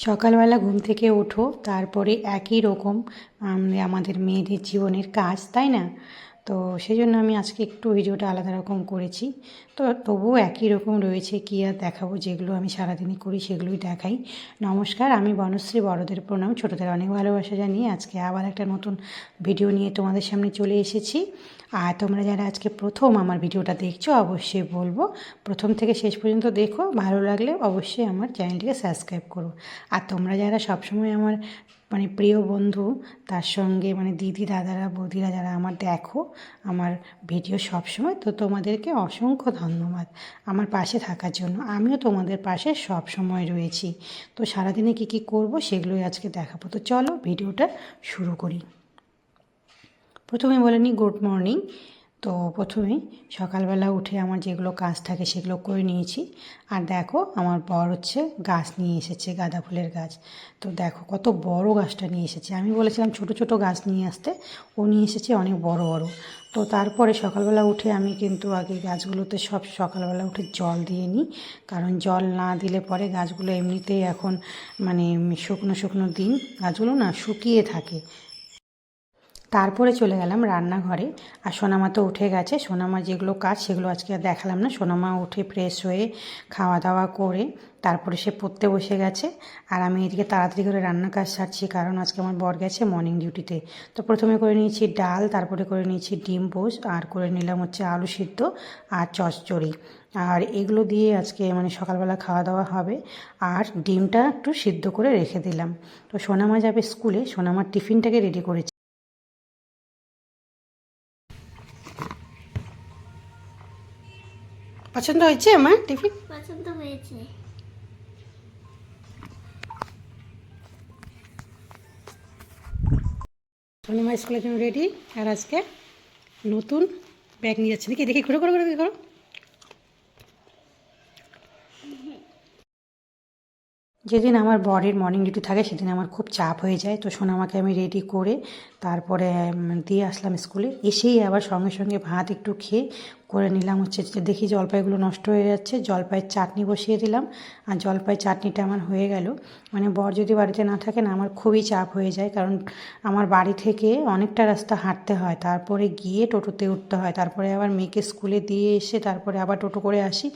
সকালবেলা ঘুম থেকে ওঠো তারপরে একই রকম আমাদের মেয়েদের জীবনের কাজ তাই না? তো সেই জন্য আমি আজকে একটু ভিডিওটা আলাদা রকম করেছি। তো তবুও একই রকম রয়েছে কী আর দেখাবো, যেগুলো আমি সারাদিনই করি সেগুলোই দেখাই। নমস্কার, আমি বনশ্রী বড়দের প্রণাম। ছোটোদের অনেক ভালোবাসা জানিয়ে আজকে আবার একটা নতুন ভিডিও নিয়ে তোমাদের সামনে চলে এসেছি। আর তোমরা যারা আজকে প্রথম আমার ভিডিওটা দেখছ, অবশ্যই বলব, প্রথম থেকে শেষ পর্যন্ত দেখো। ভালো লাগলে অবশ্যই আমার চ্যানেলটিকে সাবস্ক্রাইব করো। আর তোমরা যারা সবসময় আমার মানে প্রিয় বন্ধু, তার সঙ্গে মানে দিদি, দাদারা, বৌদিরা যারা আমার দেখো, আমার ভিডিও সবসময়, তো তোমাদেরকে অসংখ্য ধন্যবাদ আমার পাশে থাকার জন্য। আমিও তোমাদের পাশে সব সময় রয়েছি। তো সারাদিনে কী কী করব সেগুলোই আজকে দেখাবো। তো চলো ভিডিওটা শুরু করি। প্রথমে বলে নিই গুড মর্নিং। তো প্রথমেই সকালবেলা উঠে আমার যেগুলো কাজ থাকে সেগুলো করে নিয়েছি। আর দেখো, আমার বর হচ্ছে গাছ নিয়ে এসেছে, গাঁদা ফুলের গাছ। তো দেখো, কত বড় গাছটা নিয়ে এসেছে। আমি বলেছিলাম ছোট ছোট গাছ নিয়ে আসতে, ও নিয়ে এসেছে অনেক বড় বড়। তো তারপরে সকালবেলা উঠে আমি কিন্তু আগে গাছগুলোতে সব সকালবেলা উঠে জল দিয়ে নিই। কারণ জল না দিলে পরে গাছগুলো এমনিতেই এখন মানে শুকনো শুকনো দিন। গাছগুলো না শুকিয়ে থাকে। তারপরে চলে গেলাম রান্নাঘরে। আর সোনামা তো উঠে গেছে। সোনামা যেগুলো কাজ সেগুলো আজকে দেখালাম না। সোনামা উঠে ফ্রেশ হয়ে খাওয়া দাওয়া করে তারপরে সে পড়তে বসে গেছে। আর আমি এদিকে তাড়াতাড়ি করে রান্নার কাজ সারছি কারণ আজকে আমার বর গেছে মর্নিং ডিউটিতে তো। প্রথমে করে নিয়েছি ডাল, তারপরে করে নিয়েছি ডিম পোস আর করে নিলাম হচ্ছে আলু সিদ্ধ আর চচ্চড়ি। আর এগুলো দিয়ে আজকে মানে সকালবেলা খাওয়া দাওয়া হবে। আর ডিমটা একটু সিদ্ধ করে রেখে দিলাম। তো সোনামা যাবে স্কুলে। সোনামার টিফিনটাকে রেডি করেছি। পছন্দ হয়েছে আমার টিফিন? পছন্দ হয়েছে। সোনিমা স্কুলের জন্য রেডি আর আজকে নতুন ব্যাগ নিয়ে যাচ্ছে। নাকি দেখি ঘুরে ঘুরে ঘুরে করো যেদিন আমার বরের মর্নিং ডিউটি থাকে সেদিন আমার খুব চাপ হয়ে যায়। তো সোনামাকে আমি রেডি করে তারপরে দিয়ে আসলাম স্কুলে। এসেই আবার সঙ্গে সঙ্গে ভাত একটু খেয়ে করে নিলাম হচ্ছে যে দেখি জলপাইগুলো নষ্ট হয়ে যাচ্ছে, জলপাইয়ের চাটনি বসিয়ে দিলাম আর জলপাইয়ের চাটনিটা আমার হয়ে গেল। মানে বর যদি বাড়িতে না থাকে না, আমার খুবই চাপ হয়ে যায় কারণ আমার বাড়ি থেকে অনেকটা রাস্তা হাঁটতে হয়। তারপরে গিয়ে টোটোতে উঠতে হয়, তারপরে আবার মেয়েকে স্কুলে দিয়ে এসে তারপরে আবার টোটো করে আসি,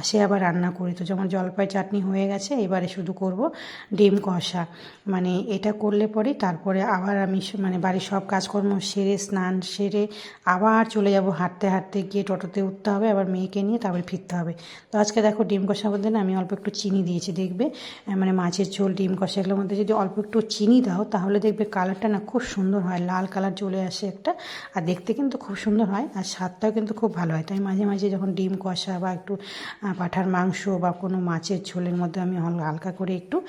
আসে আবার রান্না করি। তো যেমন জলপাই চাটনি হয়ে গেছে, এবারে শুধু করব ডিম কষা। মানে এটা করলে পরে তারপরে আবার আমি মানে বাড়ির সব কাজকর্ম সেরে, স্নান সেরে আবার চলে যাব হাঁটতে হাঁটতে গিয়ে টোটোতে উঠতে হবে, আবার মেয়েকে নিয়ে তারপরে ফিরতে হবে। তো আজকে দেখো ডিম কষার মধ্যে না আমি অল্প একটু চিনি দিয়েছি, দেখবে? মানে মাছের ঝোল, ডিম কষা, এগুলোর মধ্যে যদি অল্প একটু চিনি দাও, তাহলে দেখবে কালারটা না খুব সুন্দর হয়, লাল কালার চলে আসে একটা, আর দেখতে কিন্তু খুব সুন্দর হয়, আর স্বাদটাও কিন্তু খুব ভালো হয়। তাই মাঝে মাঝে যখন ডিম কষা বা একটু পাঁঠার মাংস বা কোনো মাছের ঝোলের মধ্যে আমি হল- হালকা করে একটু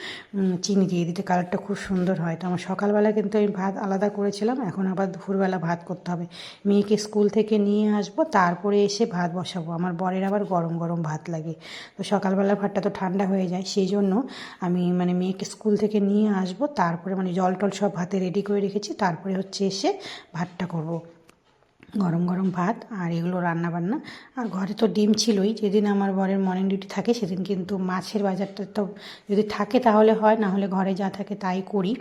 চিনি দিয়ে দিতে, কালারটা খুব সুন্দর হয়। তো আমার সকালবেলা কিন্তু আমি ভাত আলাদা করেছিলাম, এখন আবার দুপুরবেলা ভাত করতে হবে। মেয়েকে স্কুল থেকে নিয়ে আসব, তারপরে এসে ভাত বসাবো। আমার বরের আবার গরম গরম ভাত লাগে। তো সকালবেলা ভাতটা তো ঠান্ডা হয়ে যায়, সেই জন্য আমি মানে মেয়েকে স্কুল থেকে নিয়ে আসব। তারপরে মানে জল টল সব ভাতে রেডি করে রেখেছি। তারপরে হচ্ছে এসে ভাতটা করব। গরম গরম ভাত আর এগুলো রান্না বান্না। আর ঘরে তো ডিম ছিলই, যেদিন আমার বরের মর্নিং ডিউটি থাকে সেদিন কিন্তু মাছের বাজারটা তো যদি থাকে তাহলে হয়, না হলে ঘরে যা থাকে তাই করি।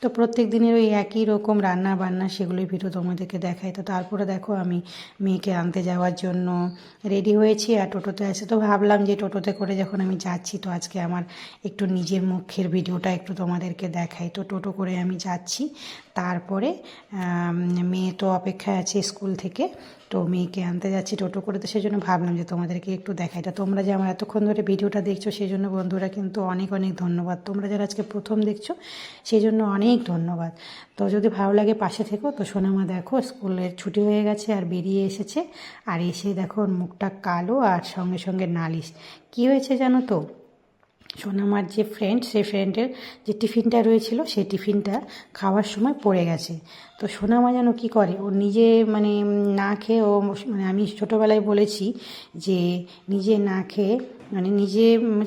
তো প্রত্যেক দিনের ওই একই রকম রান্না বান্না সেগুলোই ভিডিও তোমাদেরকে দেখাই। তো তারপরে দেখো আমি মেয়েকে আনতে যাওয়ার জন্য রেডি হয়েছি আর টোটোতে আছে তো ভাবলাম যে টোটোতে করে যখন আমি যাচ্ছি তো আজকে আমার একটু নিজের মুখের ভিডিওটা একটু তোমাদেরকে দেখাই। তো টোটো করে আমি যাচ্ছি। তারপরে মেয়ে তো অপেক্ষায় আছে স্কুল থেকে। তো মেয়েকে আনতে যাচ্ছি টোটো করে। তো সেই জন্য ভাবলাম যে তোমাদেরকে একটু দেখাই। তো তোমরা যে আমার এতক্ষণ ধরে ভিডিওটা দেখছ সেই জন্য বন্ধুরা কিন্তু অনেক অনেক ধন্যবাদ। তোমরা যারা আজকে প্রথম দেখছ সেই জন্য অনেক ধন্যবাদ। তো যদি ভালো লাগে পাশে থেকো। তো সোনামা দেখো, স্কুলের ছুটি হয়ে গেছে আর বেরিয়ে এসেছে। আর এসে দেখো মুখটা কালো আর সঙ্গে সঙ্গে নালিশ। কি হয়েছে জানো তো? সোনামার যে ফ্রেন্ড সেই ফ্রেন্ডের যে টিফিনটা রয়েছিল, সেই টিফিনটা খাওয়ার সময় পড়ে গেছে। তো সোনামা যেন কী করে, ও নিজে মানে না খেয়ে ও মানে আমি ছোটোবেলায় বলেছি যে, নিজে না খেয়ে মানে নিজে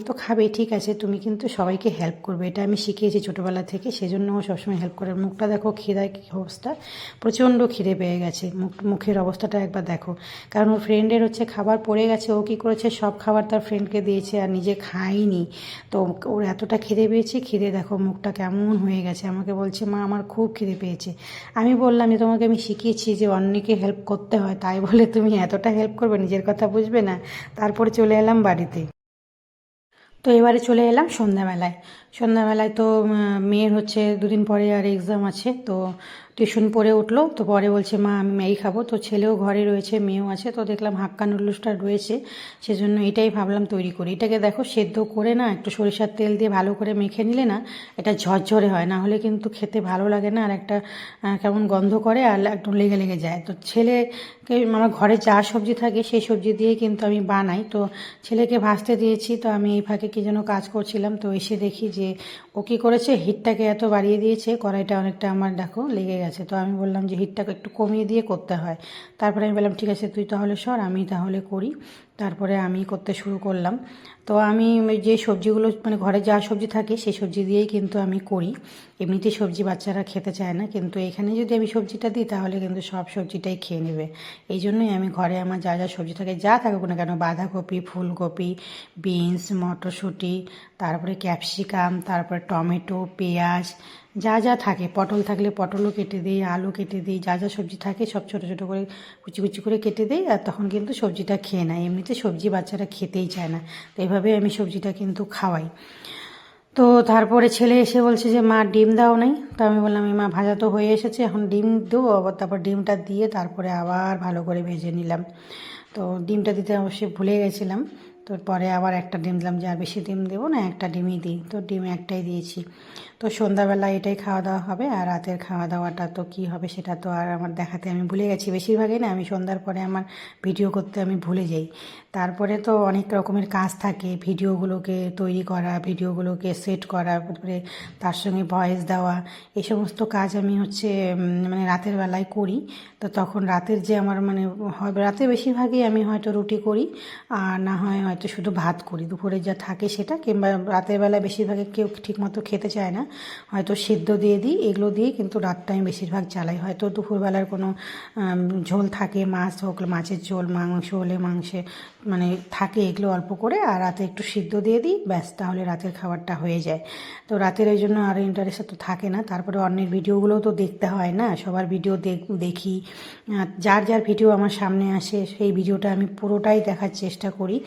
তো খাবে, ঠিক আছে, তুমি কিন্তু সবাইকে হেল্প করবে। এটা আমি শিখিয়েছি ছোটোবেলা থেকে, সেজন্য ও সবসময় হেল্প করে। মুখটা দেখো খিদায় কী অবস্থা? প্রচণ্ড খিদে পেয়ে গেছে। মুখ, মুখের অবস্থাটা একবার দেখো। কারণ ওর ফ্রেন্ডের হচ্ছে খাবার পড়ে গেছে, ও কী করেছে? সব খাবার তার ফ্রেন্ডকে দিয়েছে আর নিজে খায়নি। তো ওর এতটা খিদে পেয়েছে খিদে দেখো মুখটা কেমন হয়ে গেছে। আমাকে বলছে, মা, আমার খুব খিদে পেয়েছে। আমি বললাম যে তোমাকে আমি শিখিয়েছি যে অন্যকে হেল্প করতে হয়, তাই বলে তুমি এতটা হেল্প করবে, নিজের কথা বুঝবে না? তারপরে চলে এলাম বাড়িতে। তো এবারে চলে এলাম সন্ধ্যাবেলায়। সন্ধ্যাবেলায় তো মেয়ের হচ্ছে দুদিন পরে আর এক্সাম আছে, তো টিউশন পড়ে উঠল, তো পরে বলছে, মা, আমি ম্যাগি খাব। তো ছেলেও ঘরে রয়েছে, মেয়েও আছে, তো দেখলাম হাক্কা নুডলসটা রয়েছে, সেজন্য এটাই ভাবলাম তৈরি করি। এটাকে দেখো সেদ্ধ করে না, একটু সরিষার তেল দিয়ে ভালো করে মেখে নিলে না, এটা ঝরঝরে হয়, না হলে কিন্তু খেতে ভালো লাগে না, আর একটা কেমন গন্ধ করে আর একদম লেগে লেগে যায়। তো ছেলেকে, আমার ঘরে যা সবজি থাকে সেই সবজি দিয়ে কিন্তু আমি বানাই। তো ছেলেকে ভাজতে দিয়েছি, তো আমি এই ফাঁকে কী যেন কাজ করছিলাম, তো এসে দেখি যে ও কী করেছে? হিটটাকে এত বাড়িয়ে দিয়েছে, কড়াইটা অনেকটা আমার দেখো লেগে গেছে। তো আমি বললাম যে হিটটাকে একটু কমিয়ে দিয়ে করতে হয়। তারপরে আমি বললাম, ঠিক আছে, তুই তাহলে সর, আমি তাহলে করি। তারপরে আমি করতে শুরু করলাম। তো আমি যে সবজিগুলো মানে ঘরে যা সবজি থাকে সেই সবজি দিয়েই কিন্তু আমি করি। এমনিতে সবজি বাচ্চারা খেতে চায় না, কিন্তু এখানে যদি আমি সবজিটা দিই তাহলে কিন্তু সব সবজিটাই খেয়ে নেবে। এই জন্যই আমি ঘরে আমার যা যা সবজি থাকে, যা থাকুক না কেন, বাঁধাকপি, ফুলকপি, বিনস, মটরশুঁটি, তারপরে ক্যাপসিকাম, তারপরে টমেটো, পেঁয়াজ যা যা থাকে, পটল থাকলে পটলও কেটে দিই, আলু কেটে দিই, যা যা সবজি থাকে সব ছোটো ছোটো করে কুচি কুচি করে কেটে দিই আর তখন কিন্তু সবজিটা খেয়ে নেয়। এমনিতে সবজি বাচ্চারা খেতেই চায় না, তো এইভাবে আমি সবজিটা কিন্তু খাওয়াই। তো তারপরে ছেলে এসে বলছে যে, মা, ডিম দাও নাই। তো আমি বললাম এই মা, ভাজা তো হয়ে এসেছে, এখন ডিম দেবো। আবার তারপর ডিমটা দিয়ে তারপরে আবার ভালো করে ভেজে নিলাম। তো ডিমটা দিতে অবশ্যই ভুলে গেছিলাম, তো পরে আবার একটা ডিম দিলাম, যে আর বেশি ডিম দেবো না, একটা ডিমই দিই। তো ডিম একটাই দিয়েছি। তো সন্ধ্যাবেলা এটাই খাওয়া দাওয়া হবে আর রাতের খাওয়া দাওয়াটা তো কী হবে সেটা তো আর আমার দেখাতে আমি ভুলে গেছি। বেশিরভাগই না আমি সন্ধ্যার পরে আমার ভিডিও করতে আমি ভুলে যাই। তারপরে তো অনেক রকমের কাজ থাকে, ভিডিওগুলোকে তৈরি করা, ভিডিওগুলোকে সেট করা, তারপরে তার সঙ্গে ভয়েস দেওয়া এই সমস্ত কাজ আমি হচ্ছে মানে রাতের বেলায় করি। তো তখন রাতের যে আমার মানে রাতে বেশিরভাগই আমি হয়তো রুটি করি আর না হয় হয়তো শুধু ভাত করি। দুপুরে যা থাকে সেটা কিংবা রাতের বেলায় বেশিরভাগই কেউ ঠিকমতো খেতে চায় না। হয়তো সিদ্ধ দিয়ে দিই, এগুলো দিয়ে কিন্তু রাতটা আমি বেশিরভাগ চালাই। হয়তো দুপুরবেলার কোনো ঝোল থাকে, মাছ হোক, মাছের ঝোল, মাংস হলে মাংসে মানে থাকে এগুলো অল্প করে, আর রাতে একটু সিদ্ধ দিয়ে দিই, ব্যাস তাহলে রাতের খাবারটা হয়ে যায়। তো রাতের ওই জন্য আর ইন্টারেস্ট তো থাকে না, তারপরে অন্যের ভিডিওগুলোও তো দেখতে হয় না, সবার ভিডিও দেখ- যার যার ভিডিও আমার সামনে আসে, সেই ভিডিওটা আমি পুরোটাই দেখার চেষ্টা করি,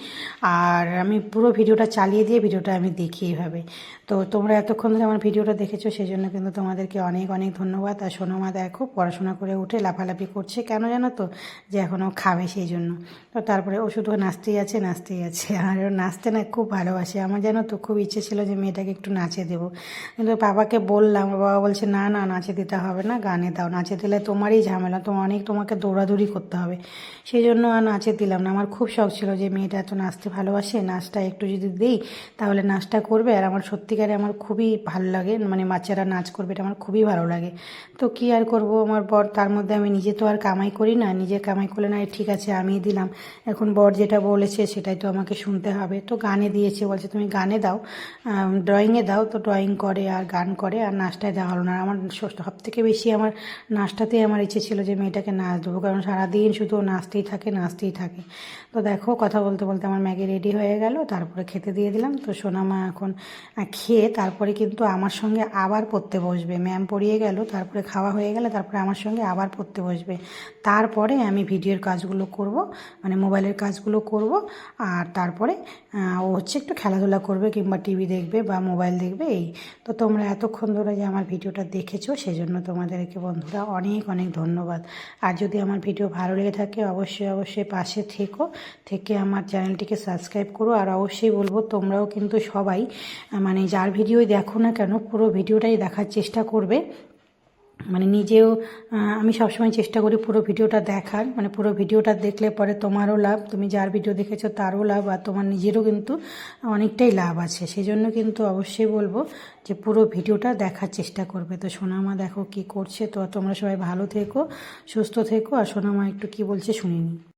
আর আমি পুরো ভিডিওটা চালিয়ে দিয়ে ভিডিওটা আমি দেখি এভাবে তো তোমরা এতক্ষণ ধরে আমার ভিডিওটা দেখেছ সেই জন্য কিন্তু তোমাদেরকে অনেক অনেক ধন্যবাদ। আর সোনামা দেখো, পড়াশোনা করে উঠে লাফালাফি করছে। কেন জানো তো? যে এখনও খাবে সেই জন্য তো তারপরে ও শুধু নাচতেই আছে নাচতেই আছে। আর ও নাচতে না খুব ভালোবাসে। আমার জানো তো, খুব ইচ্ছে ছিল যে মেয়েটাকে একটু নাচে দেবো। কিন্তু বাবাকে বললাম, বাবা বলছে, না না, নাচে দিতে হবে না, গানে দাও। নাচে দিলে তোমারই ঝামেলা তো অনেক তোমাকে দৌড়াদৌড়ি করতে হবে। সেই জন্য আর নাচে দিলাম না। আমার খুব শখ ছিল যে মেয়েটা এত নাচতে ভালোবাসে। নাচটা একটু যদি দিই, তাহলে নাচটা করবে। আর আমার সত্যিকারে আমার খুবই ভালো লাগে মানে বাচ্চারা নাচ করবে, এটা আমার খুবই ভালো লাগে। তো কি আর করব, আমার বর তার মধ্যে আমি নিজে তো আর কামাই করি না, নিজে কামাই করলে না ঠিক আছে আমি দিলাম। এখন বর যেটা বলেছে, সেটাই তো আমাকে শুনতে হবে। তো গানে দিয়েছে, বলছে তুমি গানে দাও ড্রয়িংয়ে দাও, তো ড্রয়িং করে আর গান করে, আর নাচটায় দেওয়া হলো না। আমার সব থেকে বেশি আমার নাচটাতেই আমার ইচ্ছে ছিল যে মেয়েটাকে নাচ দেবো, কারণ সারাদিন শুধু নাচতেই থাকে নাচতেই থাকে। তো দেখো, কথা বলতে বলতে আমার ম্যাগি রেডি হয়ে গেল, তারপরে খেতে দিয়ে দিলাম। তো সোনামা এখন খেয়ে, তারপরে কিন্তু আমার সঙ্গে আবার পড়তে বসবে। ম্যাম পড়িয়ে গেল, তারপরে খাওয়া হয়ে গেলে তারপরে আমার সঙ্গে আবার পড়তে বসবে। তারপরে আমি ভিডিওর কাজগুলো করব মানে মোবাইলের কাজগুলো করব, আর তারপরে ও হচ্ছে একটু খেলাধুলা করবে কিংবা টিভি দেখবে বা মোবাইল দেখবে, এই। তো তোমরা এতক্ষণ ধরে যে আমার ভিডিওটা দেখেছ, সেজন্য তোমাদেরকে বন্ধুরা অনেক অনেক ধন্যবাদ। আর যদি আমার ভিডিও ভালো লেগে থাকে, অবশ্যই অবশ্যই পাশে থেকো, থেকে আমার চ্যানেলটিকে সাবস্ক্রাইব করো। আর অবশ্যই বলব, তোমরাও কিন্তু সবাই মানে যার ভিডিওই দেখো না কেন পুরো ভিডিওটাই দেখার চেষ্টা করবে। মানে নিজেও আমি সবসময় চেষ্টা করি পুরো ভিডিওটা দেখার। মানে পুরো ভিডিওটা দেখলে পরে তোমারও লাভ, তুমি যার ভিডিও দেখেছ তারও লাভ আর তোমার নিজেরও কিন্তু অনেকটাই লাভ আছে। সেই জন্য কিন্তু অবশ্যই বলব যে পুরো ভিডিওটা দেখার চেষ্টা করবে। তো সোনামা দেখো কি করছে। তো তোমরা সবাই ভালো থেকো, সুস্থ থেকো আর সোনামা একটু কি বলছে শুনিনি।